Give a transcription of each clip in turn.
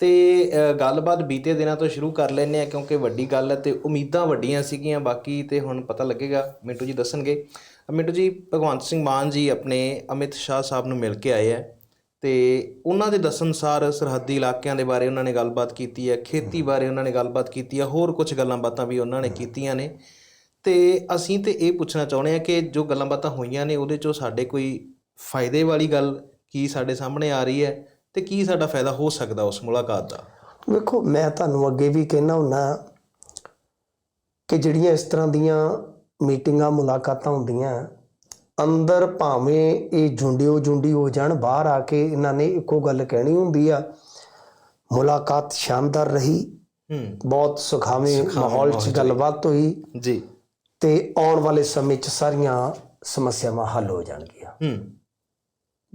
ਤੇ ਗੱਲਬਾਤ ਬੀਤੇ ਦਿਨਾਂ ਤੋਂ ਸ਼ੁਰੂ ਕਰ ਲੈਂਦੇ ਆ ਕਿਉਂਕਿ ਵੱਡੀ ਗੱਲ ਹੈ ਤੇ ਉਮੀਦਾਂ ਵੱਡੀਆਂ ਸੀਗੀਆਂ ਬਾਕੀ ਤੇ ਹੁਣ ਪਤਾ ਲੱਗੇਗਾ ਮਿੰਟੂ ਜੀ ਦੱਸਣਗੇ। ਮਿੰਟੂ ਜੀ ਭਗਵੰਤ ਸਿੰਘ ਮਾਨ ਜੀ ਆਪਣੇ ਅਮਿਤ ਸ਼ਾਹ ਸਾਹਿਬ ਨੂੰ ਮਿਲ ਕੇ ਆਏ ਆ ਤੇ ਉਹਨਾਂ ਦੇ ਦੱਸਣ ਅਨੁਸਾਰ ਸਰਹੱਦੀ ਇਲਾਕਿਆਂ ਦੇ ਬਾਰੇ ਉਹਨਾਂ ਨੇ ਗੱਲਬਾਤ ਕੀਤੀ ਹੈ ਖੇਤੀ ਬਾਰੇ ਉਹਨਾਂ ਨੇ ਗੱਲਬਾਤ ਕੀਤੀ ਹੈ ਹੋਰ ਕੁਝ ਗੱਲਾਂ ਬਾਤਾਂ ਵੀ ਉਹਨਾਂ ਨੇ ਕੀਤੀਆਂ ਨੇ। ਤੇ ਅਸੀਂ ਤੇ ਇਹ ਪੁੱਛਣਾ ਚਾਹੁੰਦੇ ਆ ਕਿ ਜੋ ਗੱਲਾਂ ਬਾਤਾਂ ਹੋਈਆਂ ਨੇ ਉਹਦੇ ਚੋਂ ਸਾਡੇ ਕੋਈ ਫਾਇਦੇ ਵਾਲੀ ਗੱਲ ਕੀ ਸਾਡੇ ਸਾਹਮਣੇ ਆ ਰਹੀ ਹੈ? ਤੇ ਕੀ ਸਾਡਾ ਫਾਇਦਾ ਹੋ ਸਕਦਾ ਉਸ ਮੁਲਾਕਾਤ ਦਾ? ਵੇਖੋ ਮੈਂ ਤੁਹਾਨੂੰ ਅੱਗੇ ਵੀ ਕਹਿਣਾ ਹੁੰਨਾ ਕਿ ਜਿਹੜੀਆਂ ਇਸ ਤਰ੍ਹਾਂ ਦੀਆਂ ਮੀਟਿੰਗਾਂ ਮੁਲਾਕਾਤਾਂ ਹੁੰਦੀਆਂ ਅੰਦਰ ਭਾਵੇਂ ਇਹ ਜੁੰਡਿਓ ਜੁੰਡੀ ਹੋ ਜਾਣ ਬਾਹਰ ਆ ਕੇ ਇਹਨਾਂ ਨੇ ਇੱਕੋ ਗੱਲ ਕਹਿਣੀ ਹੁੰਦੀ ਆ ਮੁਲਾਕਾਤ ਸ਼ਾਨਦਾਰ ਰਹੀ ਹੂੰ। ਬਹੁਤ ਸੁਖਾਵੇਂ ਮਾਹੌਲ 'ਚ ਗੱਲਬਾਤ ਹੋਈ। ਜੀ। ਤੇ ਆਉਣ ਵਾਲੇ ਸਮੇਂ 'ਚ ਸਾਰੀਆਂ ਸਮੱਸਿਆਵਾਂ ਹੱਲ ਹੋ ਜਾਣਗੀਆਂ। ਹੂੰ।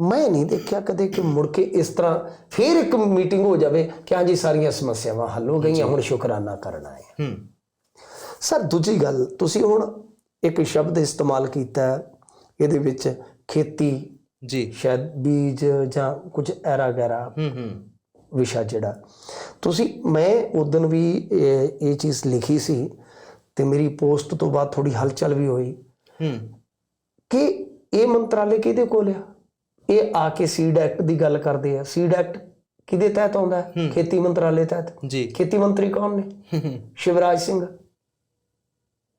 ਮੈਂ ਨਹੀਂ ਦੇਖਿਆ ਕਦੇ ਕਿ ਮੁੜ ਕੇ ਇਸ ਤਰ੍ਹਾਂ ਫੇਰ ਇੱਕ ਮੀਟਿੰਗ ਹੋ ਜਾਵੇ ਕਿ ਹਾਂਜੀ ਸਾਰੀਆਂ ਸਮੱਸਿਆਵਾਂ ਹੱਲ ਹੋ ਗਈਆਂ ਹੁਣ ਸ਼ੁਕਰਾਨਾ ਕਰਨਾ ਹੈ। ਹੂੰ। ਸਰ ਦੂਜੀ ਗੱਲ ਤੁਸੀਂ ਹੁਣ ਇੱਕ ਸ਼ਬਦ ਇਸਤੇਮਾਲ ਕੀਤਾ ਇਹਦੇ ਵਿੱਚ ਖੇਤੀ ਜੀ। ਸ਼ਾਇਦ ਬੀਜ ਜਾਂ ਕੁਝ ਐਰਾ ਗੈਰਾ ਹੂੰ ਹੂੰ। ਵਿਸ਼ਾ ਜਿਹੜਾ। ਤੁਸੀਂ ਮੈਂ ਉਦੋਂ ਵੀ ਇਹ ਇਹ ਚੀਜ਼ ਲਿਖੀ ਸੀ ਤੇ ਮੇਰੀ ਪੋਸਟ ਤੋਂ ਬਾਅਦ ਥੋੜੀ ਹਲਚਲ ਵੀ ਹੋਈ ਹੂੰ। ਕਿ ਇਹ ਮੰਤਰਾਲੇ ਕਿਹਦੇ ਕੋਲ ਆ? ਇਹ ਆ ਕੇ ਸੀਡ ਐਕਟ ਦੀ ਗੱਲ ਕਰਦੇ ਆ। ਸੀਡ ਐਕਟ ਕਿਹਦੇ ਤਹਿਤ ਆਉਂਦਾ? ਖੇਤੀ ਮੰਤਰਾਲੇ ਤਹਿਤ। ਜੀ। ਖੇਤੀ ਮੰਤਰੀ ਕੌਣ ਨੇ? ਸ਼ਿਵਰਾਜ ਸਿੰਘ।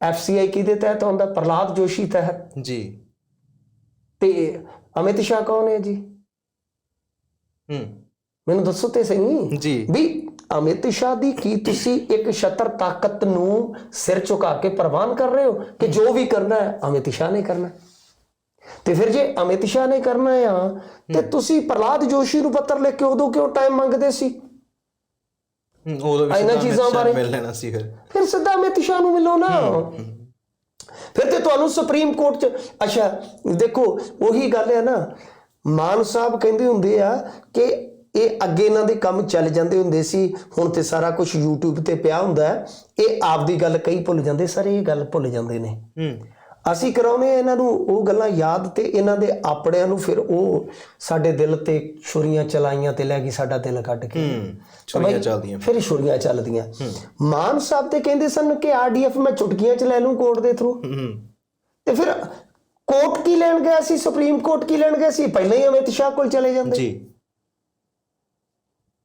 ਐਫਸੀਆਈ ਕਿਹਦੇ ਤਹਿਤ ਆਉਂਦਾ? ਪ੍ਰਲਾਦ ਜੋਸ਼ੀ ਤਹਿਤ। ਜੀ। ਤੇ ਅਮਿਤ ਸ਼ਾਹ ਕੌਣ ਹੈ ਜੀ? ਹੂੰ। ਮੈਨੂੰ ਦੱਸੋ ਤੇ ਸਹੀ। ਜੀ। ਵੀ ਅਮਿਤ ਸ਼ਾਹ ਦੀ ਕੀ ਤੁਸੀਂ ਇੱਕ ਛਤਰ ਤਾਕਤ ਨੂੰ ਸਿਰ ਝੁਕਾ ਕੇ ਪ੍ਰਵਾਨ ਕਰ ਰਹੇ ਹੋ? ਕਿ ਜੋ ਵੀ ਕਰਨਾ ਹੈ ਅਮਿਤ ਸ਼ਾਹ ਨੇ ਕਰਨਾ ਹੈ? ਤੇ ਫਿਰ ਜੇ ਅਮਿਤ ਸ਼ਾਹ ਨੇ ਕਰਨਾ ਆ ਤੇ ਤੁਸੀਂ ਪ੍ਰਲਾਦ ਜੋਸ਼ੀ ਨੂੰ ਪੱਤਰ ਲਿਖ ਕੇ ਉਦੋਂ ਕਿਉਂ ਟਾਈਮ ਮੰਗਦੇ ਸੀ? ਉਦੋਂ ਵੀ ਇਹਨਾਂ ਚੀਜ਼ਾਂ ਬਾਰੇ- ਮਿਲ ਲੈਣਾ ਸੀ ਫਿਰ। ਫਿਰ ਸਿੱਧਾ ਅਮਿਤ ਸ਼ਾਹ ਨੂੰ ਮਿਲੋ ਨਾ। ਫਿਰ ਤੇ ਤੁਹਾਨੂੰ ਸੁਪਰੀਮ ਕੋਰਟ ਚ ਅੱਛਾ ਦੇਖੋ ਉਹੀ ਗੱਲ ਹੈ ਨਾ। ਮਾਨ ਸਾਹਿਬ ਕਹਿੰਦੇ ਹੁੰਦੇ ਆ ਕਿ ਇਹ ਅੱਗੇ ਇਹਨਾਂ ਦੇ ਕੰਮ ਚੱਲ ਜਾਂਦੇ ਹੁੰਦੇ ਸੀ ਹੁਣ ਤੇ ਸਾਰਾ ਕੁਝ YouTube ਤੇ ਪਿਆ ਹੁੰਦਾ। ਹੈ ਇਹ ਆਪਦੀ ਗੱਲ ਕਈ ਭੁੱਲ ਜਾਂਦੇ ਸਰ ਇਹ ਗੱਲ ਭੁੱਲ ਜਾਂਦੇ ਨੇ। ਹੂੰ। ਅਸੀਂ ਕਰਾਉਨੇ ਇਹਨਾਂ ਨੂੰ ਉਹ ਗੱਲਾਂ ਯਾਦ ਤੇ ਇਹਨਾਂ ਦੇ ਆਪਣਿਆਂ ਨੂੰ ਫਿਰ ਉਹ ਸਾਡੇ ਦਿਲ ਤੇ ਛੁਰੀਆਂ ਚਲਾਈਆਂ ਤੇ ਲੈ ਗਈ ਸਾਡਾ ਦਿਲ ਕੱਢ ਕੇ। ਛੁਰੀਆਂ ਚੱਲਦੀਆਂ। ਫਿਰ ਛੁਰੀਆਂ ਚੱਲਦੀਆਂ। ਮਾਨ ਸਾਹਿਬ ਤੇ ਕਹਿੰਦੇ ਸਨ ਕਿ ਆਰਡੀਐਫ ਮੈਂ ਚੁਟਕੀਆਂ ਚ ਲੈ ਲੂੰ ਕੋਰਟ ਦੇ ਥਰੂ ਤੇ ਫਿਰ ਕੋਰਟ ਕੀ ਲੈਣ ਗਿਆ ਸੀ? ਸੁਪਰੀਮ ਕੋਰਟ ਕੀ ਲੈਣ ਗਿਆ ਸੀ? ਪਹਿਲਾਂ ਹੀ ਅਮਿਤ ਸ਼ਾਹ ਕੋਲ ਚਲੇ ਜਾਂਦੇ। ਜੀ।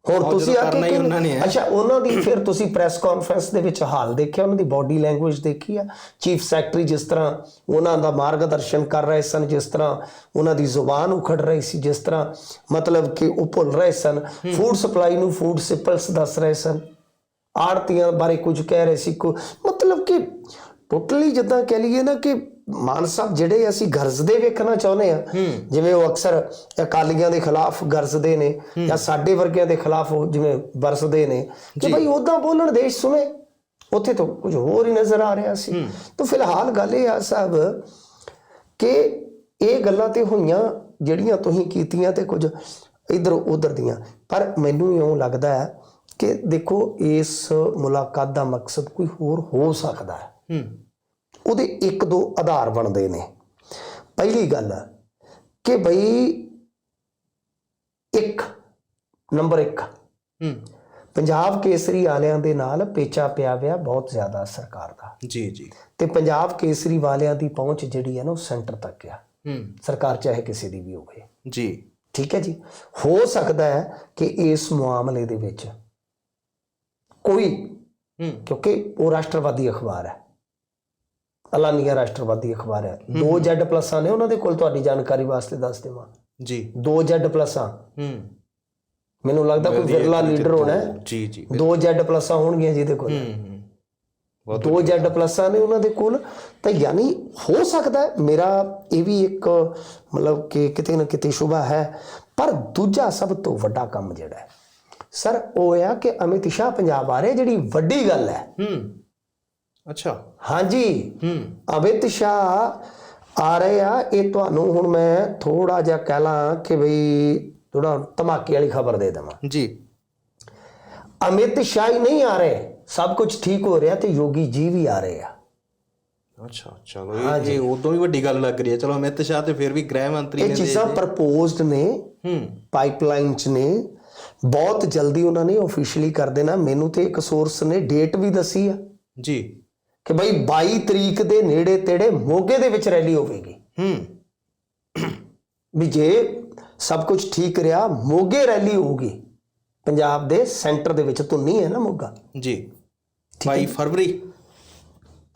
ਉਹ ਤੁਸੀਂ ਆ ਕੇ। ਅੱਛਾ ਉਹਨਾਂ ਦੀ ਫਿਰ ਤੁਸੀਂ ਪ੍ਰੈਸ ਕਾਨਫਰੰਸ ਦੇ ਵਿੱਚ ਹਾਲ ਦੇਖਿਆ ਉਹਨਾਂ ਦੀ ਬਾਡੀ ਲੈਂਗੁਏਜ ਦੇਖੀ ਆ? ਚੀਫ ਸੈਕਟਰੀ ਜਿਸ ਤਰ੍ਹਾਂ ਉਹਨਾਂ ਦਾ ਮਾਰਗਦਰਸ਼ਨ ਕਰ ਰਹੇ ਸਨ ਜਿਸ ਤਰ੍ਹਾਂ ਉਹਨਾਂ ਦੀ ਜ਼ੁਬਾਨ ਉਖੜ ਰਹੀ ਸੀ ਜਿਸ ਤਰ੍ਹਾਂ ਮਤਲਬ ਕਿ ਉਹ ਭੁੱਲ ਰਹੇ ਸਨ। ਫੂਡ ਸਪਲਾਈ ਨੂੰ ਫੂਡ ਸਿਪਲਸ ਦੱਸ ਰਹੇ ਸਨ। ਆੜਤੀਆਂ ਬਾਰੇ ਕੁਝ ਕਹਿ ਰਹੇ ਸੀ ਕੋ ਮਤਲਬ ਕਿ ਟੋਟਲੀ ਜਿੱਦਾਂ ਕਹਿ ਲਈਏ ਨਾ ਕਿ ਮਾਨ ਸਾਹਿਬ ਜਿਹੜੇ ਅਸੀਂ ਗਰਜਦੇ ਵੇਖਣਾ ਚਾਹੁੰਦੇ ਆ ਜਿਵੇਂ ਉਹ ਅਕਸਰ ਅਕਾਲੀਆਂ ਦੇ ਖਿਲਾਫ ਗਰਜਦੇ ਨੇ ਜਾਂ ਸਾਡੇ ਵਰਗਿਆਂ ਦੇ ਖਿਲਾਫ ਜਿਵੇਂ ਵਰਸਦੇ ਨੇ ਕਿ ਭਾਈ ਉਦਾਂ ਬੋਲਣ ਦੇਸ਼ ਸੁਣੇ ਉੱਥੇ ਤਾਂ ਕੁਝ ਹੋਰ ਹੀ ਨਜ਼ਰ ਆ ਰਿਹਾ ਸੀ। ਤਾਂ ਫਿਲਹਾਲ ਗੱਲ ਇਹ ਆ ਸਾਹਿਬ ਕਿ ਇਹ ਗੱਲਾਂ ਤੇ ਹੋਈਆਂ ਜਿਹੜੀਆਂ ਤੁਸੀਂ ਕੀਤੀਆਂ ਤੇ ਕੁਝ ਇਧਰ ਉਧਰ ਦੀਆਂ। ਪਰ ਮੈਨੂੰ ਇਉਂ ਲੱਗਦਾ ਹੈ ਕਿ ਦੇਖੋ ਇਸ ਮੁਲਾਕਾਤ ਦਾ ਮਕਸਦ ਕੋਈ ਹੋਰ ਹੋ ਸਕਦਾ ਹੈ। ਹੂੰ। ਉਹਦੇ ਇੱਕ ਦੋ ਆਧਾਰ ਬਣਦੇ ਨੇ। ਪਹਿਲੀ ਗੱਲ ਕਿ ਬਈ ਇੱਕ ਨੰਬਰ 1 ਹੂੰ। ਪੰਜਾਬ ਕੇਸਰੀ ਵਾਲਿਆਂ ਦੇ ਨਾਲ ਪੇਚਾ ਪਿਆ ਪਿਆ ਬਹੁਤ ਜ਼ਿਆਦਾ ਸਰਕਾਰ ਦਾ। ਜੀ ਜੀ। ਤੇ ਪੰਜਾਬ ਕੇਸਰੀ ਵਾਲਿਆਂ ਦੀ ਪਹੁੰਚ ਜਿਹੜੀ ਹੈ ਨਾ ਉਹ ਸੈਂਟਰ ਤੱਕ ਆ। ਹੂੰ। ਸਰਕਾਰ ਚਾਹੇ ਕਿਸੇ ਦੀ ਵੀ ਹੋਵੇ। ਜੀ। ਠੀਕ ਹੈ ਜੀ? ਹੋ ਸਕਦਾ ਹੈ ਕਿ ਇਸ ਮਾਮਲੇ ਦੇ ਵਿੱਚ ਕੋਈ ਹੂੰ। ਕਿਉਂਕਿ ਉਹ ਰਾਸ਼ਟਰਵਾਦੀ ਅਖਬਾਰ ਹੈ। ਅਲਾਨੀਆ ਰਾਸ਼ਟਰਵਾਦੀ ਅਖਬਾਰ ਹੈ। ਦੋ ਜੈਡ ਪਲੱਸਾਂ ਨੇ ਉਹਨਾਂ ਦੇ ਕੋਲ ਤੁਹਾਡੀ ਜਾਣਕਾਰੀ ਵਾਸਤੇ ਦੱਸ ਦੇਵਾਂ। ਜੀ। ਦੋ ਜੈਡ ਪਲੱਸਾਂ। ਹੂੰ। ਮੈਨੂੰ ਲੱਗਦਾ ਕੋਈ ਵਿਰਲਾ ਲੀਡਰ ਹੋਣਾ ਹੈ। ਜੀ ਜੀ ਦੋ ਜੈਡ ਪਲੱਸਾਂ ਹੋਣਗੀਆਂ ਜਿਹਦੇ ਕੋਲ। ਹੂੰ ਹੂੰ। ਦੋ ਜੈਡ ਪਲੱਸਾਂ ਨੇ ਉਹਨਾਂ ਦੇ ਕੋਲ। ਤਾਂ ਯਾਨੀ ਹੋ ਸਕਦਾ ਹੈ ਮੇਰਾ ਇਹ ਵੀ ਇੱਕ ਮਤਲਬ ਕਿ ਕਿਤੇ ਨਾ ਕਿਤੇ ਸ਼ੁਭਾ ਹੈ। ਪਰ ਦੂਜਾ ਸਭ ਤੋਂ ਵੱਡਾ ਕੰਮ ਜਿਹੜਾ ਹੈ। ਸਰ ਉਹ ਆ ਕਿ ਅਮਿਤ ਸ਼ਾਹ ਪੰਜਾਬ ਆ ਰਹੇ ਜਿਹੜੀ ਵੱਡੀ ਗੱਲ ਹੈ ਹੂੰ। ਅੱਛਾ। ਹਾਂਜੀ। ਹੂੰ। ਅਮਿਤ ਸ਼ਾਹ ਆ ਰਹੇ ਆ। ਇਹ ਤੁਹਾਨੂੰ ਹੁਣ ਮੈਂ ਥੋੜਾ ਜਿਹਾ ਕਹਿ ਲਾਂ ਕਿ ਬਈ ਥੋੜਾ ਧਮਾਕੇ ਵਾਲੀ ਖਬਰ ਦੇ ਦੇਵਾਂ। ਜੀ। ਅਮਿਤ ਸ਼ਾਹ ਹੀ ਨਹੀਂ ਆ ਰਹੇ। ਸਭ ਕੁਝ ਠੀਕ ਹੋ ਰਿਹਾ ਤੇ ਯੋਗੀ ਜੀ ਵੀ ਆ ਰਹੇ ਆ। ਅੱਛਾ ਚਲੋ ਇਹ ਇਹ ਉਦੋਂ ਵੀ ਵੱਡੀ ਗੱਲ ਲੱਗ ਰਹੀ ਹੈ। ਚਲੋ ਅਮਿਤ ਸ਼ਾਹ ਤੇ ਫਿਰ ਵੀ ਗ੍ਰਹਿ ਮੰਤਰੀ ਇਹ ਨੇ ਚੀਜ਼ਾਂ ਪ੍ਰਪੋਜ਼ਡ ਨੇ। ਹੂੰ। ਪਾਈਪਲਾਈਨ ਚ ਨੇ। ਬਹੁਤ ਜਲਦੀ ਉਹਨਾਂ ਨੇ ਆਫੀਸ਼ੀਅਲੀ ਕਰ ਦੇਣਾ। ਮੈਨੂੰ ਤੇ ਇੱਕ ਸੋਰਸ ਨੇ ਡੇਟ ਵੀ ਦੱਸੀ ਆ। ਜੀ। ਕਿ ਬਈ 22 ਤਰੀਕ ਦੇ ਨੇੜੇ ਤੇੜੇ ਮੋਗੇ ਦੇ ਵਿੱਚ ਰੈਲੀ ਹੋਵੇਗੀ। ਹੂੰ। ਵੀ ਜੇ ਸਭ ਕੁਝ ਠੀਕ ਰਿਹਾ ਮੋਗੇ ਰੈਲੀ ਹੋਊਗੀ। ਪੰਜਾਬ ਦੇ ਸੈਂਟਰ ਦੇ ਵਿੱਚ ਧੁੰਨੀ ਹੈ ਨਾ ਮੋਗਾ। ਜੀ। 22 ਫਰਵਰੀ।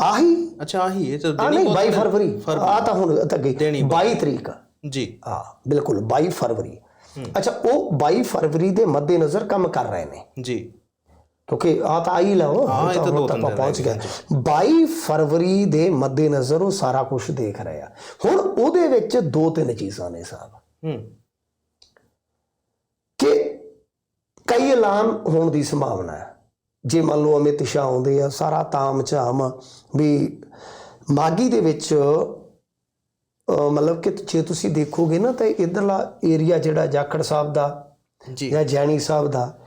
ਆਹੀ। ਅੱਛਾ ਆਹੀ ਇਹ ਤਾਂ ਨਹੀਂ ਬਹੁਤ 22 ਫਰਵਰੀ। ਆ ਤਾਂ ਹੁਣ ਤਾਂ ਗਈ ਦੇਣੀ 22 ਤਰੀਕ। ਜੀ। ਹਾਂ ਬਿਲਕੁਲ 22 ਫਰਵਰੀ। ਅੱਛਾ ਉਹ 22 ਫਰਵਰੀ ਦੇ ਮੱਦੇਨਜ਼ਰ ਕੰਮ ਕਰ ਰਹੇ ਨੇ। ਜੀ। ਕਿਉਂਕਿ ਆ ਤਾਂ ਆਈ ਲਓ ਹਾਂ, ਇਹ ਤਾਂ ਦੋ ਤਿੰਨ ਪਹੁੰਚ ਗਏ। 22 ਫਰਵਰੀ ਦੇ ਮੱਦੇਨਜ਼ਰ ਉਹ ਸਾਰਾ ਕੁਝ ਦੇਖ ਰਹੇ ਆ। ਹੁਣ ਉਹਦੇ ਵਿੱਚ ਦੋ ਤਿੰਨ ਚੀਜ਼ਾਂ ਨੇ ਸਾਹਿਬ। ਹੂੰ। ਕਿ ਕਈ ਐਲਾਨ ਹੋਣ ਦੀ ਸੰਭਾਵਨਾ ਹੈ। ਜੇ ਮੰਨ ਲਓ ਅਮਿਤ ਸ਼ਾਹ ਆਉਂਦੇ ਆ ਸਾਰਾ ਤਾਮ ਝਾਮ ਵੀ ਮਾਗੀ ਦੇ ਵਿੱਚ ਮਤਲਬ ਕਿ ਜੇ ਤੁਸੀਂ ਦੇਖੋਗੇ ਨਾ ਤਾਂ ਇਧਰਲਾ ਏਰੀਆ ਜਿਹੜਾ ਜਾਖੜ ਸਾਹਿਬ ਦਾ ਜੀ। ਜਾਂ ਜੈਣੀ ਸਾਹਿਬ ਦਾ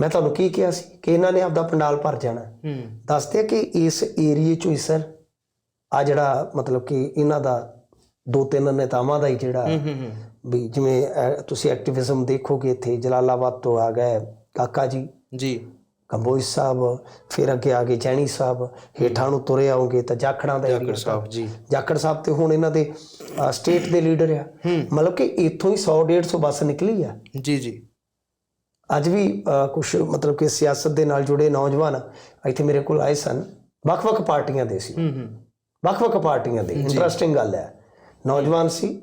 ਮੈਂ ਤੁਹਾਨੂੰ ਕੀ ਕਿਹਾ ਸੀ ਕਿ ਇਹਨਾਂ ਨੇ ਆਪਦਾ ਪੰਡਾਲ ਭਰ ਜਾਣਾ। ਹੂੰ। ਦੱਸਦੇ ਕਿ ਇਸ ਏਰੀਏ ਚੋਂ ਹੀ ਸਰ ਆ ਜਿਹੜਾ ਮਤਲਬ ਕਿ ਇਹਨਾਂ ਦਾ ਦੋ ਤਿੰਨ ਨੇਤਾਵਾਂ ਦਾ ਹੀ ਜਿਹੜਾ ਹੂੰ ਹੂੰ ਹੂੰ। ਵੀ ਜਿਵੇਂ ਤੁਸੀਂ ਐਕਟਿਵਿਜ਼ਮ ਦੇਖੋਗੇ ਇੱਥੇ ਜਲਾਲਾਬਾਦ ਤੋਂ ਆ ਗਏ ਕਾਕਾ ਜੀ। ਜੀ। ਕੰਬੋਜ ਸਾਹਿਬ ਫਿਰ ਅੱਗੇ ਆ ਗਏ ਜੈਣੀ ਸਾਹਿਬ ਹੇਠਾਂ ਨੂੰ ਤੁਰੇ ਆਉਂਗੇ ਤਾਂ ਜਾਖੜਾਂ ਦਾ ਏਰੀਆ ਸਾਹਿਬ ਜੀ। ਜਾਖੜ ਸਾਹਿਬ ਤੇ ਹੁਣ ਇਹਨਾਂ ਦੇ ਸਟੇਟ ਦੇ ਲੀਡਰ ਆ। ਮਤਲਬ ਕਿ ਇੱਥੋਂ ਹੀ 100 150 ਬੱਸ ਨਿਕਲੀ ਆ। ਜੀ ਜੀ। ਅੱਜ ਵੀ ਕੁਝ ਮਤਲਬ ਕਿ ਸਿਆਸਤ ਦੇ ਨਾਲ ਜੁੜੇ ਨੌਜਵਾਨ ਇੱਥੇ ਮੇਰੇ ਕੋਲ ਆਏ ਸਨ। ਵੱਖ-ਵੱਖ ਪਾਰਟੀਆਂ ਦੇ ਸੀ। ਹੂੰ ਹੂੰ। ਵੱਖ-ਵੱਖ ਪਾਰਟੀਆਂ ਦੇ। ਇੰਟਰਸਟਿੰਗ ਗੱਲ ਹੈ। ਨੌਜਵਾਨ ਸੀ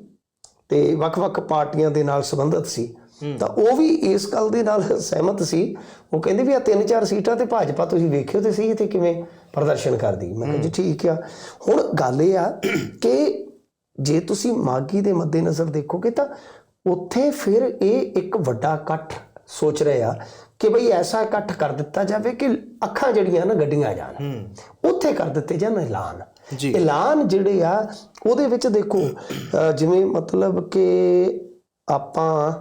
ਤੇ ਵੱਖ-ਵੱਖ ਪਾਰਟੀਆਂ ਦੇ ਨਾਲ ਸੰਬੰਧਿਤ ਸੀ। ਤਾਂ ਉਹ ਵੀ ਇਸ ਗੱਲ ਦੇ ਨਾਲ ਸਹਿਮਤ ਸੀ। ਉਹ ਕਹਿੰਦੇ ਵੀ ਆ ਤਿੰਨ ਚਾਰ ਸੀਟਾਂ ਤੇ ਭਾਜਪਾ ਤੁਸੀਂ ਵੇਖਿਓ ਤੇ ਸਹੀ ਤੇ ਕਿਵੇਂ ਪ੍ਰਦਰਸ਼ਨ ਕਰਦੀ। ਮੈਂ ਕਿਹਾ ਜੀ ਠੀਕ ਆ। ਹੁਣ ਗੱਲ ਇਹ ਆ ਕਿ ਜੇ ਤੁਸੀਂ ਮਾਗੀ ਦੇ ਮੱਦੇਨਜ਼ਰ ਦੇਖੋਗੇ ਤਾਂ ਉੱਥੇ ਫਿਰ ਇਹ ਇੱਕ ਵੱਡਾ ਇਕੱਠ ਸੋਚ ਰਹੇ ਆ ਕਿ ਭਈ ਐਸਾ ਇਕੱਠ ਕਰ ਦਿੱਤਾ ਜਾਵੇ ਕਿ ਅੱਖਾਂ ਜਿਹੜੀਆਂ ਨਾ ਗੱਡੀਆਂ ਜਾਣ। ਉੱਥੇ ਕਰ ਦਿੱਤੇ ਜਾਣ ਐਲਾਨ। ਐਲਾਨ ਜਿਹੜੇ ਆ ਉਹਦੇ ਵਿੱਚ ਦੇਖੋ ਜਿਵੇਂ ਮਤਲਬ ਕਿ ਆਪਾਂ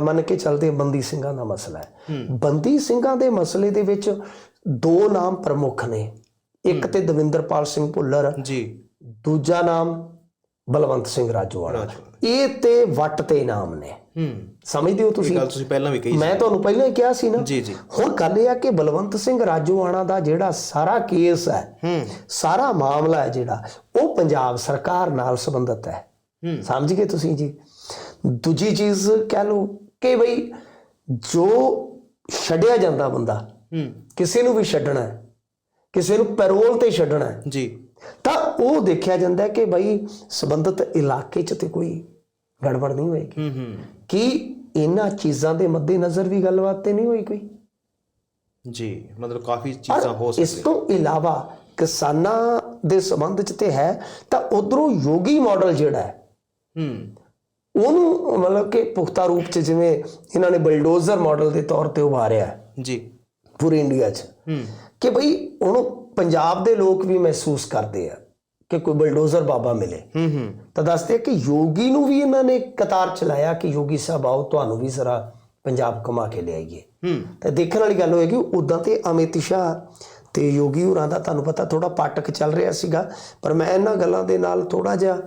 ਮੰਨ ਕੇ ਚੱਲਦੇ ਬੰਦੀ ਸਿੰਘਾਂ ਦਾ ਮਸਲਾ ਹੈ। ਬੰਦੀ ਸਿੰਘਾਂ ਦੇ ਮਸਲੇ ਦੇ ਵਿੱਚ ਦੋ ਨਾਮ ਪ੍ਰਮੁੱਖ ਨੇ। ਇੱਕ ਤੇ ਦਵਿੰਦਰਪਾਲ ਸਿੰਘ ਭੁੱਲਰ। ਜੀ। ਦੂਜਾ ਨਾਮ ਬਲਵੰਤ ਸਿੰਘ ਰਾਜੋਵਾਲਾ। ਇਹ ਤੇ ਵੱਟ ਤੇ ਨਾਮ ਨੇ। ਹੂੰ। ਸਮਝਦੇ ਹੋ ਤੁਸੀਂ? ਗੱਲ ਤੁਸੀਂ ਪਹਿਲਾਂ ਵੀ ਕਹੀ ਮੈਂ ਤੁਹਾਨੂੰ ਪਹਿਲਾਂ ਹੀ ਕਿਹਾ ਸੀ ਨਾ। ਜੀ ਜੀ। ਹੁਣ ਗੱਲ ਇਹ ਆ ਕਿ ਬਲਵੰਤ ਸਿੰਘ ਰਾਜੋਆਣਾ ਦਾ ਜਿਹੜਾ ਸਾਰਾ ਕੇਸ ਹੈ ਹੂੰ। ਸਾਰਾ ਮਾਮਲਾ ਹੈ ਜਿਹੜਾ ਉਹ ਪੰਜਾਬ ਸਰਕਾਰ ਨਾਲ ਸੰਬੰਧਿਤ ਹੈ। ਹੂੰ। ਸਮਝ ਗਏ ਤੁਸੀਂ ਜੀ? ਦੂਜੀ ਚੀਜ਼ ਕਹਿ ਲਓ ਕਿ ਬਈ ਜੋ ਛੱਡਿਆ ਜਾਂਦਾ ਬੰਦਾ ਹੂੰ। ਕਿਸੇ ਨੂੰ ਵੀ ਛੱਡਣਾ ਹੈ ਕਿਸੇ ਨੂੰ ਪੈਰੋਲ ਤੇ ਛੱਡਣਾ ਹੈ ਜੀ। ਤਾਂ ਉਹ ਦੇਖਿਆ ਜਾਂਦਾ ਹੈ ਕਿ ਬਈ ਸੰਬੰਧਿਤ ਇਲਾਕੇ 'ਚ ਤੇ ਕੋਈ ਗੜਬੜ ਨਹੀਂ ਹੋਏਗੀ। ਹੂੰ ਹੂੰ। ਕੀ ਇਹਨਾਂ ਚੀਜ਼ਾਂ ਦੇ ਮੱਦੇਨਜ਼ਰ ਵੀ ਗੱਲਬਾਤ ਤੇ ਨਹੀਂ ਹੋਈ ਕੋਈ? ਜੀ ਮਤਲਬ ਕਾਫੀ ਚੀਜ਼ਾਂ ਹੋ ਇਸ ਸਕਦੀਆਂ। ਤੋਂ ਇਲਾਵਾ ਕਿਸਾਨਾਂ ਦੇ ਸੰਬੰਧ 'ਚ ਤੇ ਹੈ ਤਾਂ ਉਧਰੋਂ ਯੋਗੀ ਮਾਡਲ ਜਿਹੜਾ ਹੈ ਹੂੰ। ਉਹਨੂੰ ਮਤਲਬ ਕਿ ਪੁਖਤਾ ਰੂਪ 'ਚ ਜਿਵੇਂ ਇਹਨਾਂ ਨੇ ਬਲਡੋਜ਼ਰ ਮਾਡਲ ਦੇ ਤੌਰ ਤੇ ਉਭਾਰਿਆ ਹੈ ਜੀ। ਪੂਰੇ ਇੰਡੀਆ 'ਚ। ਹੂੰ। ਕਿ ਭਈ ਹੁਣ ਪੰਜਾਬ ਦੇ ਲੋਕ ਵੀ ਮਹਿਸੂਸ ਕਰਦੇ ਆ। ਕਿ ਕੋਈ ਬਲਡੋਜ਼ਰ ਬਾਬਾ ਮਿਲੇ। ਹੂੰ ਹੂੰ। ਤਾਂ ਦੱਸਦੇ ਕਿ ਯੋਗੀ ਨੂੰ ਵੀ ਇਹਨਾਂ ਨੇ ਕਤਾਰ ਚਲਾਇਆ ਕਿ ਯੋਗੀ ਸਾਹਿਬ ਆਓ ਤੁਹਾਨੂੰ ਵੀ ਜ਼ਰਾ ਪੰਜਾਬ ਕਮਾ ਕੇ ਲਿਆਈਏ। ਹੂੰ। ਤਾਂ ਦੇਖਣ ਵਾਲੀ ਗੱਲ ਹੋਏਗੀ ਉਦਾਂ ਤੇ ਅਮਿਤ ਸ਼ਾਹ ਤੇ ਯੋਗੀ ਹੋਰਾਂ ਦਾ ਤੁਹਾਨੂੰ ਪਤਾ ਥੋੜਾ ਪਾਟਕ ਚੱਲ ਰਿਹਾ ਸੀਗਾ ਪਰ ਮੈਂ ਇਹਨਾਂ ਗੱਲਾਂ ਦੇ ਨਾਲ ਥੋੜਾ ਜਿਹਾ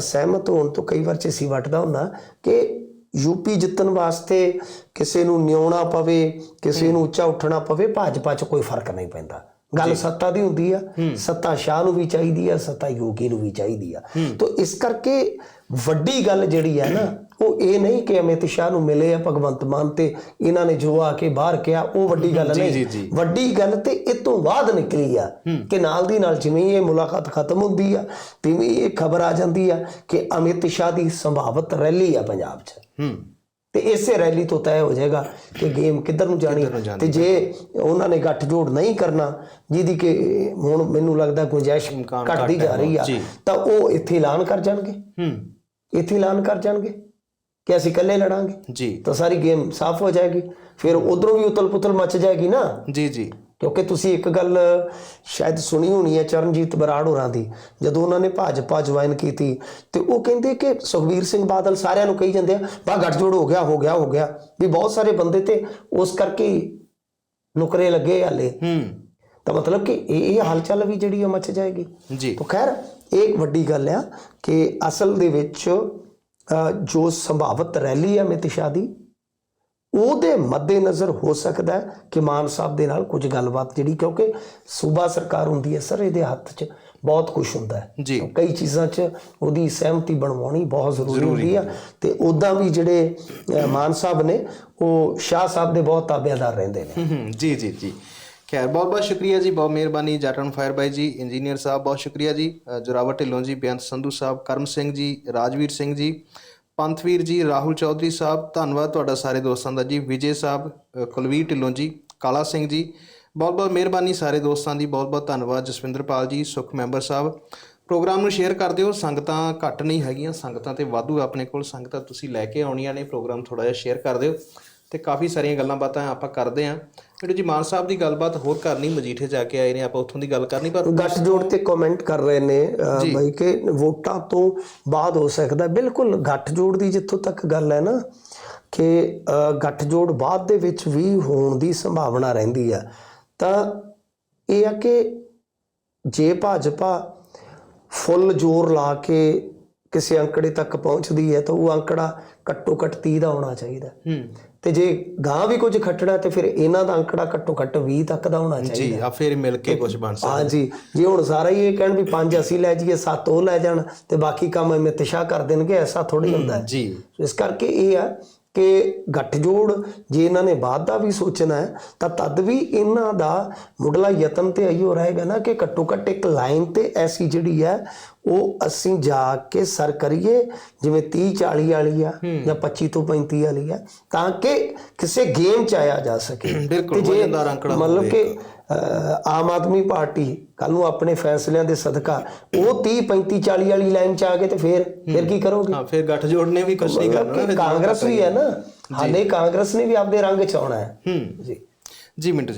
ਸਹਿਮਤ ਹੋਣ ਤੋਂ ਕਈ ਵਾਰ ਚੇਸੀ ਵੱਟਦਾ ਹੁੰਦਾ ਕਿ ਯੂਪੀ ਜਿੱਤਣ ਵਾਸਤੇ ਕਿਸੇ ਨੂੰ ਨਿਉਣਾ ਪਵੇ ਕਿਸੇ ਨੂੰ ਉੱਚਾ ਉੱਠਣਾ ਪਵੇ ਭਾਜਪਾ 'ਚ ਕੋਈ ਫ਼ਰਕ ਨਹੀਂ ਪੈਂਦਾ। ਗੱਲ ਸੱਤਾ ਦੀ ਹੁੰਦੀ ਆ ਸੱਤਾ ਸ਼ਾਹ ਨੂੰ ਵੀ ਚਾਹੀਦੀ ਆ ਸੱਤਾ ਯੋਗੀ ਨੂੰ ਵੀ ਚਾਹੀਦੀ ਆ। ਤੋਂ ਇਸ ਕਰਕੇ ਵੱਡੀ ਗੱਲ ਜਿਹੜੀ ਹੈ ਨਾ ਉਹ ਇਹ ਨਹੀਂ ਕਿ ਅਮਿਤ ਸ਼ਾਹ ਨੂੰ ਮਿਲੇ ਆ ਭਗਵੰਤ ਮਾਨ ਤੇ ਇਹਨਾਂ ਨੇ ਜੋ ਆ ਕੇ ਬਾਹਰ ਕਿਹਾ ਉਹ ਵੱਡੀ ਗੱਲ ਨਹੀਂ। ਵੱਡੀ ਗੱਲ ਤੇ ਇਹ ਤੋਂ ਬਾਅਦ ਨਿਕਲੀ ਆ ਕਿ ਨਾਲ ਦੀ ਨਾਲ ਜਿਵੇਂ ਇਹ ਮੁਲਾਕਾਤ ਖਤਮ ਹੁੰਦੀ ਆ ਤਿਵੇਂ ਇਹ ਖਬਰ ਆ ਜਾਂਦੀ ਆ ਕਿ ਅਮਿਤ ਸ਼ਾਹ ਦੀ ਸੰਭਾਵਤ ਰੈਲੀ ਆ ਪੰਜਾਬ 'ਚ। ਹੂੰ। ਤੇ ਇਸੇ ਰੈਲੀ ਤੋਂ ਤੈਅ ਹੋ ਜਾਏਗਾ ਕਿ ਗੇਮ ਕਿੱਧਰ ਨੂੰ ਜਾਣੀ ਤੇ ਜੇ ਉਹਨਾਂ ਨੇ ਗੱਠ ਜੋੜ ਨਹੀਂ ਕਰਨਾ ਜਿਹਦੀ ਕਿ ਹੁਣ ਮੈਨੂੰ ਲੱਗਦਾ ਗੁੰਜਾਇਸ਼ ਘਟਦੀ ਘੱਟ ਜਾ ਰਹੀ ਆ। ਤਾਂ ਉਹ ਇੱਥੇ ਐਲਾਨ ਕਰ ਜਾਣਗੇ। ਹੂੰ। ਇੱਥੇ ਐਲਾਨ ਕਰ ਜਾਣਗੇ ਕਿ ਅਸੀਂ ਇਕੱਲੇ ਲੜਾਂਗੇ। ਜੀ। ਤਾਂ ਸਾਰੀ ਗੇਮ ਸਾਫ਼ ਹੋ ਜਾਏਗੀ। ਫਿਰ ਉਧਰੋਂ ਵੀ ਉਤਲ ਪੁਤਲ ਮਚ ਜਾਏਗੀ ਨਾ। ਜੀ ਜੀ। ਕਿਉਂਕਿ ਤੁਸੀਂ ਇੱਕ ਗੱਲ ਸ਼ਾਇਦ ਸੁਣੀ ਹੋਣੀ ਹੈ ਚਰਨਜੀਤ ਬਰਾੜ ਹੋਰਾਂ ਦੀ ਜਦੋਂ ਉਹਨਾਂ ਨੇ ਭਾਜਪਾ ਜੁਆਇਨ ਕੀਤੀ ਤੇ ਉਹ ਕਹਿੰਦੇ ਕਿ ਸੁਖਬੀਰ ਸਿੰਘ ਬਾਦਲ ਸਾਰਿਆਂ ਨੂੰ ਕਹੀ ਜਾਂਦੇ ਆ ਬਾ ਗੱਠਜੋੜ ਹੋ ਗਿਆ ਹੋ ਗਿਆ ਹੋ ਗਿਆ। ਵੀ ਬਹੁਤ ਸਾਰੇ ਬੰਦੇ ਤੇ ਉਸ ਕਰਕੇ ਨੁਕਰੇ ਲੱਗੇ ਹਾਲੇ। ਹੂੰ। ਤਾਂ ਮਤਲਬ ਕਿ ਇਹ ਇਹ ਹਲਚਲ ਵੀ ਜਿਹੜੀ ਉਹ ਮਚ ਜਾਏਗੀ। ਜੀ। ਤਾਂ ਖੈਰ ਇਹ ਇੱਕ ਵੱਡੀ ਗੱਲ ਆ ਕਿ ਅਸਲ ਦੇ ਵਿੱਚ ਜੋ ਸੰਭਾਵਤ ਰੈਲੀ ਹੈ ਅਮਿਤ ਸ਼ਾਹ ਦੀ ਉਹਦੇ ਮੱਦੇਨਜ਼ਰ ਹੋ ਸਕਦਾ ਕਿ ਮਾਨ ਸਾਹਿਬ ਦੇ ਨਾਲ ਕੁਝ ਗੱਲਬਾਤ ਜਿਹੜੀ ਕਿਉਂਕਿ ਸੂਬਾ ਸਰਕਾਰ ਹੁੰਦੀ ਹੈ ਸਰ ਇਹਦੇ ਹੱਥ 'ਚ ਬਹੁਤ ਕੁਝ ਹੁੰਦਾ ਹੈ। ਕਈ ਚੀਜ਼ਾਂ 'ਚ ਉਹਦੀ ਸਹਿਮਤੀ ਬਣਵਾਉਣੀ ਬਹੁਤ ਜ਼ਰੂਰੀ ਹੁੰਦੀ ਆ। ਤੇ ਉਦਾਂ ਵੀ ਜਿਹੜੇ ਮਾਨ ਸਾਹਿਬ ਨੇ ਉਹ ਸ਼ਾਹ ਸਾਹਿਬ ਦੇ ਬਹੁਤ ਤਾਬੇਦਾਰ ਰਹਿੰਦੇ ਨੇ। ਜੀ ਜੀ ਜੀ। ਖੈਰ ਬਹੁਤ ਬਹੁਤ ਸ਼ੁਕਰੀਆ ਜੀ ਬਹੁਤ ਮਿਹਰਬਾਨੀ ਜਾਟਨ ਫਾਇਰ ਬਾਈ ਜੀ ਇੰਜੀਨੀਅਰ ਸਾਹਿਬ ਬਹੁਤ ਸ਼ੁਕਰੀਆ ਜੀ। ਜੋਰਾਵਰ ਢਿੱਲੋਂ ਜੀ ਬੇਅੰਤ ਸੰਧੂ ਸਾਹਿਬ ਕਰਮ ਸਿੰਘ ਜੀ ਰਾਜਵੀਰ ਸਿੰਘ ਜੀ ਪੰਥਵੀਰ ਜੀ, ਰਾਹੁਲ ਚੌਧਰੀ ਸਾਹਿਬ, ਧੰਨਵਾਦ ਤੁਹਾਡਾ ਸਾਰੇ ਦੋਸਤਾਂ ਦਾ ਜੀ। ਵਿਜੇ ਸਾਹਿਬ ਕੁਲਵੀਰ ਢਿੱਲੋਂ ਜੀ, ਕਾਲਾ ਸਿੰਘ ਜੀ, ਬਹੁਤ ਬਹੁਤ ਮਿਹਰਬਾਨੀ ਸਾਰੇ ਦੋਸਤਾਂ ਦੀ, ਬਹੁਤ ਬਹੁਤ ਧੰਨਵਾਦ ਜਸਵਿੰਦਰਪਾਲ ਜੀ, ਸੁਖ ਮੈਂਬਰ ਸਾਹਿਬ। ਪ੍ਰੋਗਰਾਮ ਨੂੰ ਸ਼ੇਅਰ ਕਰ ਦਿਓ, ਸੰਗਤਾਂ ਘੱਟ ਨਹੀਂ ਹੈਗੀਆਂ, ਸੰਗਤਾਂ ਤੇ ਵਾਧੂ ਆਪਣੇ ਕੋਲ, ਸੰਗਤਾਂ ਤੁਸੀਂ ਲੈ ਕੇ ਆਉਣੀਆਂ ਨੇ, ਪ੍ਰੋਗਰਾਮ ਥੋੜਾ ਜਿਹਾ ਸ਼ੇਅਰ ਕਰ ਦਿਓ। ਤੇ ਕਾਫੀ ਸਾਰੀਆਂ ਗੱਲਾਂ ਬਾਤਾਂ ਆਪਾਂ ਕਰਦੇ ਆਂ। ਜਿਹੜੇ ਜੀ ਮਾਨ ਸਾਹਿਬ ਦੀ ਗੱਲਬਾਤ ਹੋਰ ਕਰਨੀ ਮਜੀਠੇ ਜਾ ਕੇ ਆਏ ਨੇ ਆਪਾਂ ਉੱਥੋਂ ਦੀ ਗੱਲ ਕਰਨੀ ਪਰ ਗੱਠ ਜੋੜ ਤੇ ਕਮੈਂਟ ਕਰ ਰਹੇ ਨੇ ਬਈ ਕਿ ਵੋਟਾਂ ਤੋਂ ਬਾਅਦ ਹੋ ਸਕਦਾ। ਬਿਲਕੁਲ ਗੱਠ ਜੋੜ ਦੀ ਜਿੱਥੋਂ ਤੱਕ ਗੱਲ ਹੈ ਨਾ ਕਿ ਗੱਠ ਜੋੜ ਬਾਅਦ ਦੇ ਵਿੱਚ ਵੀ ਹੋਣ ਦੀ ਸੰਭਾਵਨਾ ਰਹਿੰਦੀ ਆ। ਤਾਂ ਇਹ ਆ ਕਿ ਜੇ ਭਾਜਪਾ ਫੁੱਲ ਜ਼ੋਰ ਲਾ ਕੇ ਕਿਸੇ ਅੰਕੜੇ ਤੱਕ ਪਹੁੰਚਦੀ ਹੈ ਤਾਂ ਉਹ ਅੰਕੜਾ ਘੱਟੋ ਘੱਟ 30 ਦਾ ਹੋਣਾ ਚਾਹੀਦਾ। ਹੂੰ। ਤੇ ਜੇ ਗਾਂ ਵੀ ਕੁਝ ਖੱਟਣਾ ਤੇ ਫਿਰ ਇਹਨਾਂ ਦਾ ਅੰਕੜਾ ਘੱਟੋ ਘੱਟ 20 ਤੱਕ ਦਾ ਹੋਣਾ ਚਾਹੀਦਾ। ਜੀ ਆ ਫੇਰ ਮਿਲ ਕੇ ਕੁਝ ਬਣ ਸਕਦਾ। ਹਾਂਜੀ ਜੇ ਹੁਣ ਸਾਰਾ ਹੀ ਇਹ ਕਹਿਣ ਵੀ ਪੰਜ ਅਸੀਂ ਲੈ ਜਾਈਏ ਸੱਤ ਉਹ ਲੈ ਜਾਣ ਤੇ ਬਾਕੀ ਕੰਮ ਐਵੇਂ ਤਿਸ਼ਾ ਕਰ ਦੇਣਗੇ ਐਸਾ ਥੋੜੀ ਹੁੰਦਾ। ਹੈ ਜੀ। ਇਸ ਕਰਕੇ ਇਹ ਆ ਕਿ ਗੱਠਜੋੜ ਜੇ ਇਹਨਾਂ ਨੇ ਬਾਅਦ ਦਾ ਵੀ ਸੋਚਣਾ ਹੈ ਤਾਂ ਤਦ ਵੀ ਇਹਨਾਂ ਦਾ ਮੁੱਢਲਾ ਯਤਨ ਤੇ ਇਹੋ ਰਹੇਗਾ ਨਾ ਕਿ ਘੱਟੋ ਘੱਟ ਇੱਕ ਲਾਈਨ ਤੇ ਐਸੀ ਜਿਹੜੀ ਹੈ ਉਹ ਅਸੀਂ ਜਾ ਕੇ ਸਰ ਕਰੀਏ ਜਿਵੇਂ 30 40 ਵਾਲੀ ਆ ਜਾਂ 25 ਤੋਂ 35 ਵਾਲੀ ਆ ਤਾਂ ਕਿ ਕਿਸੇ ਗੇਮ ਚ ਆਇਆ ਜਾ ਸਕੇ। ਤੇ ਜੇ ਮਤਲਬ ਕਿ ਆਮ ਆਦਮੀ ਪਾਰਟੀ ਕੱਲ ਨੂੰ ਆਪਣੇ ਫੈਸਲਿਆਂ ਦੇ ਸਦਕਾ ਉਹ 30 35 40 ਵਾਲੀ ਲਾਈਨ ਚ ਆ ਗਏ ਤੇ ਫਿਰ ਫਿਰ ਕੀ ਕਰੋਗੇ? ਹਾਂ ਫੇਰ ਗੱਠ ਜੋੜਨੇ ਵੀ ਕੁਝ ਨਹੀਂ ਕਰਨਾ। ਕਿ ਕਾਂਗਰਸ ਵੀ ਹੈ ਨਾ। ਹਾਲੇ ਕਾਂਗਰਸ ਨੇ ਵੀ ਆਪਦੇ ਰੰਗ ਚ ਆਉਣਾ ਹੈ। ਹੂੰ। ਜੀ। ਜੀ ਮਿੰਟੂ ਜੀ।